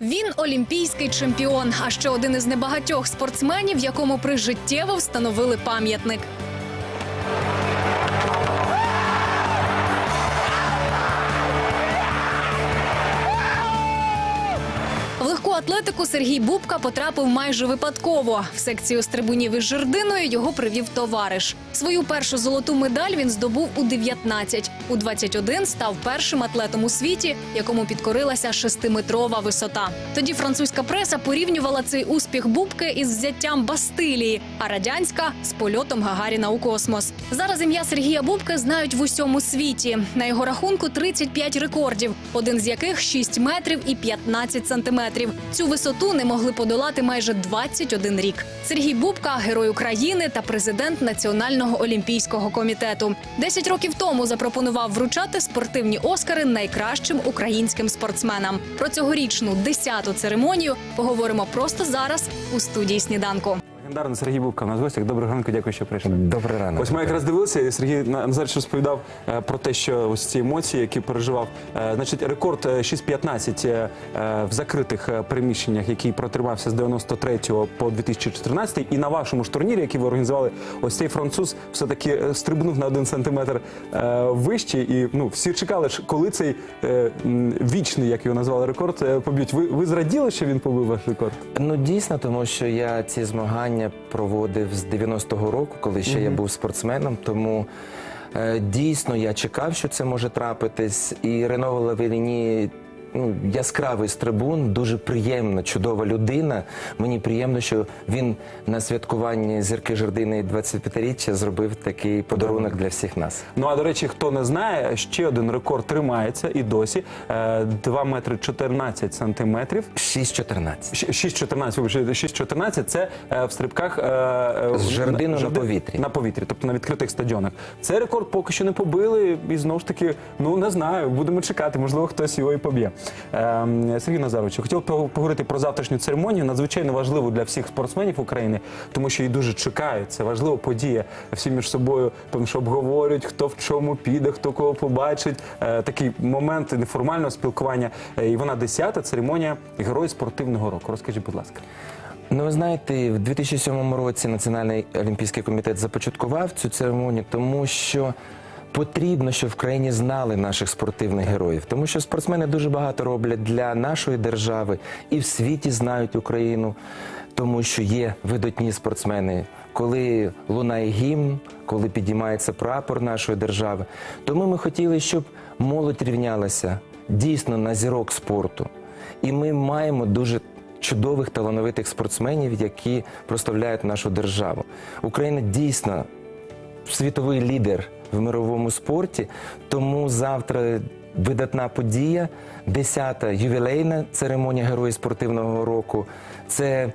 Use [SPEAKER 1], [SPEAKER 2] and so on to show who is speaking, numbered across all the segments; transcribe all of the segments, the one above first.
[SPEAKER 1] Він олімпійський чемпіон, а ще один із небагатьох спортсменів, якому прижиттєво встановили пам'ятник. Атлетику Сергій Бубка потрапив майже випадково. В секцію стрибунів із жердиною його привів товариш. Свою першу золоту медаль він здобув у 19. У 21 став першим атлетом у світі, якому підкорилася шестиметрова висота. Тоді французька преса порівнювала цей успіх Бубки із взяттям Бастилії, а радянська з польотом Гагаріна у космос. Зараз ім'я Сергія Бубки знають в усьому світі. На його рахунку 35 рекордів, один з яких 6 метрів і 15 сантиметрів. Цю висоту не могли подолати майже 21 рік. Сергій Бубка герой України та президент Національного олімпійського комітету. Десять років тому запропонував вручати спортивні оскари найкращим українським спортсменам. Про цьогорічну десяту церемонію поговоримо просто зараз у студії сніданку.
[SPEAKER 2] Легендарний Сергій Бубка у нас в гостях. Доброго ранку, дякую, що прийшли.
[SPEAKER 3] Добрий ранок.
[SPEAKER 2] Ось ми якраз дивилися, і Сергій Назарович розповідав е, про те, що ось ці емоції, які переживав. Е, Значить, рекорд е, 6.15 е, е, в закритих е, приміщеннях, який протримався з 93 по 2014. І на вашому ж турнірі, який ви організували, ось цей француз все-таки е, стрибнув на один сантиметр е, вище. І ну, всі чекали, ж, коли цей е, м, вічний, як його назвали, рекорд, е, поб'ють. Ви, ви зраділи, що він побив ваш рекорд?
[SPEAKER 3] Ну дійсно, тому що я ці змагання проводив з 90-го року, коли ще я був спортсменом. Тому е, дійсно я чекав, що це може трапитись. І ренова Лавеліні ну, яскравий стрибун, дуже приємна, чудова людина. Мені приємно, що він на святкуванні зірки жердини 25-річчя зробив такий подарунок для всіх нас.
[SPEAKER 2] Ну а до речі, хто не знає, ще один рекорд тримається і досі Е, 2 метри 14 сантиметрів.
[SPEAKER 3] 6-14.
[SPEAKER 2] Щ- 6,14, вибачте, 6,14 це е, в стрибках е, е,
[SPEAKER 3] З жердину на
[SPEAKER 2] жерди-
[SPEAKER 3] повітрі.
[SPEAKER 2] На повітрі, тобто на відкритих стадіонах. Цей рекорд поки що не побили, і знову ж таки, ну не знаю, будемо чекати, можливо, хтось його і поб'є. Е, Сергій Назарович, хотів поговорити про завтрашню церемонію. Надзвичайно важливу для всіх спортсменів України, тому що її дуже чекають. Це важлива подія. Всі між собою тому що обговорюють, хто в чому піде, хто кого побачить. Е, такий момент неформального спілкування. Е, і вона десята церемонія Герой спортивного року. Розкажіть, будь ласка.
[SPEAKER 3] Ну, ви знаєте, в 2007 році Національний олімпійський комітет започаткував цю церемонію, тому що потрібно, щоб в країні знали наших спортивних героїв, тому що спортсмени дуже багато роблять для нашої держави і в світі знають Україну, тому що є видатні спортсмени. Коли лунає гімн, коли підіймається прапор нашої держави, тому ми хотіли, щоб молодь рівнялася дійсно на зірок спорту. І ми маємо дуже чудових талановитих спортсменів, які прославляють нашу державу. Україна дійсно світовий лідер в мировому спорті. Тому завтра видатна подія, 10-та ювілейна церемонія Героїв спортивного року. Це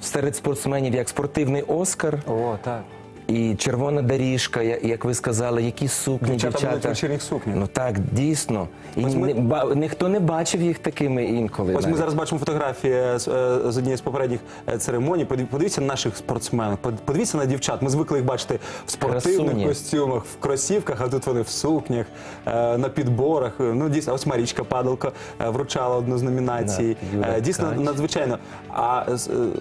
[SPEAKER 3] серед спортсменів як спортивний Оскар
[SPEAKER 2] О, так.
[SPEAKER 3] І червона доріжка, я- як ви сказали, які сукні
[SPEAKER 2] Дівчата
[SPEAKER 3] дівчата.
[SPEAKER 2] будуть в вечірніх сукнях.
[SPEAKER 3] Ну так, дійсно. І
[SPEAKER 2] Ось ми-
[SPEAKER 3] не- ба- ніхто не бачив їх такими інколи.
[SPEAKER 2] Ось ми
[SPEAKER 3] навіть.
[SPEAKER 2] зараз бачимо фотографії з, е, з однієї з попередніх е, церемоній. Подив- Подивіться на наших спортсменів, под- подивіться на дівчат. Ми звикли їх бачити в спортивних
[SPEAKER 3] Красуні.
[SPEAKER 2] костюмах, в кросівках, а тут вони в сукнях, е, на підборах. Ну, дійсно, ось Марічка Падалко е, вручала одну з номінацій.
[SPEAKER 3] Да,
[SPEAKER 2] Е, Дійсно,
[SPEAKER 3] Ткач.
[SPEAKER 2] надзвичайно. А е,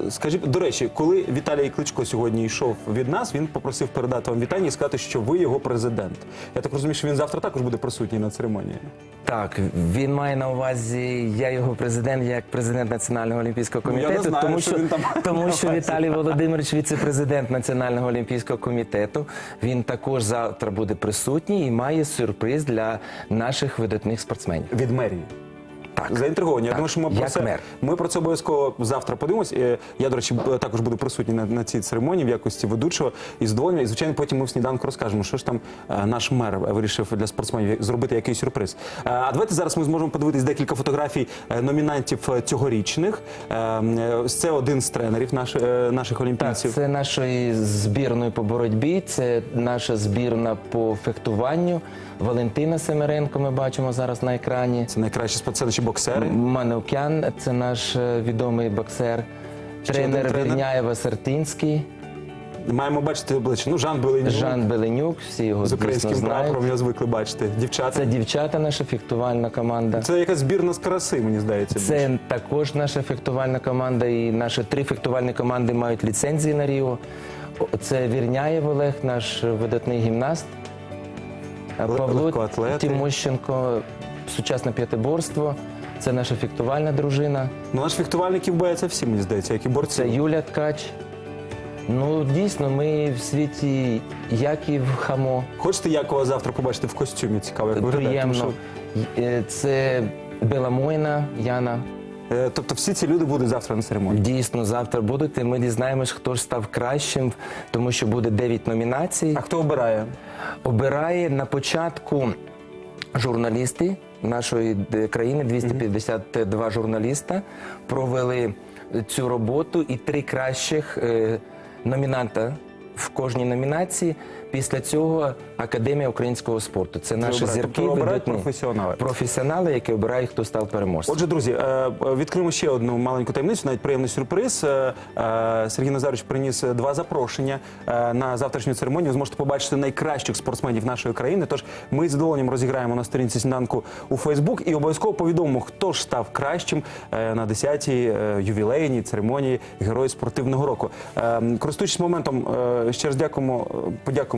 [SPEAKER 2] скажіть, до речі, коли Віталій Кличко сьогодні йшов від нас, він попросив передати вам вітання і сказати, що ви його президент. Я так розумію, що він завтра також буде присутній на церемонії.
[SPEAKER 3] Так, він має на увазі, я його президент, як президент Національного олімпійського
[SPEAKER 2] Ну,
[SPEAKER 3] комітету,
[SPEAKER 2] знаю,
[SPEAKER 3] тому
[SPEAKER 2] що
[SPEAKER 3] що,
[SPEAKER 2] він там
[SPEAKER 3] тому що. Віталій Володимирович, віце-президент Національного олімпійського комітету. Він також завтра буде присутній і має сюрприз для наших видатних спортсменів.
[SPEAKER 2] Від мерії.
[SPEAKER 3] Так.
[SPEAKER 2] Заінтриговані. Я думаю, що ми про
[SPEAKER 3] як
[SPEAKER 2] це
[SPEAKER 3] мер.
[SPEAKER 2] ми про це обов'язково завтра подивимось. Е, Я, до речі, б- також буду присутній на, на цій церемонії в якості ведучого і задоволення. І звичайно, потім ми в сніданку розкажемо, що ж там е, наш мер вирішив для спортсменів зробити який сюрприз. Е, А давайте зараз ми зможемо подивитись декілька фотографій е, номінантів е, цьогорічних. Е, е, Це один з тренерів наш, е, наших
[SPEAKER 3] Так,
[SPEAKER 2] олімпійців.
[SPEAKER 3] це нашої збірної по боротьбі, це наша збірна по фехтуванню. Валентина Семеренко ми бачимо зараз на екрані.
[SPEAKER 2] Це найкращі спортсмени чи боксери.
[SPEAKER 3] Манукян, це наш е, відомий боксер. Тренер
[SPEAKER 2] тренер.
[SPEAKER 3] Вірняєва Сертинський.
[SPEAKER 2] Маємо бачити обличчя. Ну, Жан Беленюк
[SPEAKER 3] Жан Беленюк, всі його
[SPEAKER 2] з українським прапором, я звикли бачити. Дівчата.
[SPEAKER 3] Це дівчата, наша фехтувальна команда.
[SPEAKER 2] Це якась збірна з краси, мені здається. більше.
[SPEAKER 3] Це також наша фехтувальна команда, і наші три фехтувальні команди мають ліцензії на Ріо. Це Вірняєв Олег, наш видатний гімнаст. Павло. Тимощенко, сучасне п'ятиборство. Це наша фехтувальна дружина.
[SPEAKER 2] Ну, наш фехтувальників бояться всі, мені здається, як і борці.
[SPEAKER 3] Це Юля Ткач. Ну, дійсно, ми в світі Яків Хамо.
[SPEAKER 2] Хочете Якова завтра побачити в костюмі? Цікаво, як виглядає? Тому
[SPEAKER 3] Приємно. Е, Це Беламойна Яна.
[SPEAKER 2] е, тобто всі ці люди будуть завтра на церемонії.
[SPEAKER 3] Дійсно, завтра будуть, і ми дізнаємось, хто ж став кращим, тому що буде 9 номінацій.
[SPEAKER 2] А хто обирає?
[SPEAKER 3] Обирає на початку журналісти нашої е, країни, 252 журналіста, провели цю роботу і три кращих е, номінанта в кожній номінації. Після цього Академія українського спорту. Це наші зірки,
[SPEAKER 2] Тобто обирають професіонали?
[SPEAKER 3] професіонали, які обирають, хто став переможцем.
[SPEAKER 2] Отже, друзі, е, е, відкриємо ще одну маленьку таємницю, навіть приємний сюрприз. Е, Сергій Назарович приніс два запрошення на завтрашню церемонію. Ви зможете побачити найкращих спортсменів нашої країни. Тож ми з задоволенням розіграємо на сторінці сніданку у Фейсбук і обов'язково повідомимо, хто ж став кращим на 10-й е, ювілейній церемонії Герої спортивного року. Користуючись моментом, ще раз дякуємо, е,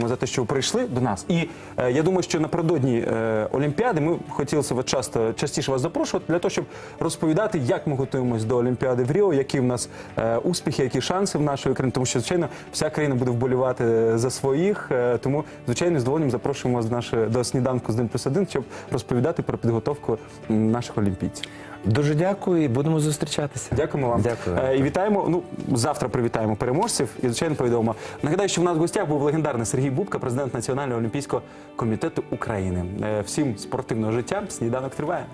[SPEAKER 2] подякуємо за те, що ви прийшли до нас. І е, я думаю, що напередодні е, Олімпіади ми хотілося б часто частіше вас запрошувати для того, щоб розповідати, як ми готуємось до Олімпіади в Ріо, які в нас е, успіхи, які шанси в нашої країни. Тому що звичайно вся країна буде вболівати за своїх. Е, Тому звичайно з запрошуємо вас до нашої до сніданку з 1 плюс 1, щоб розповідати про підготовку наших олімпійців.
[SPEAKER 3] Дуже дякую і будемо зустрічатися.
[SPEAKER 2] Дякуємо вам.
[SPEAKER 3] Дякую.
[SPEAKER 2] Е, І вітаємо. Ну завтра привітаємо переможців і звичайно повідомимо. Нагадаю, що в нас в гостях був легендарний Сергій Бубка, президент Національного олімпійського комітету України. Е, Всім спортивного життя. Сніданок триває.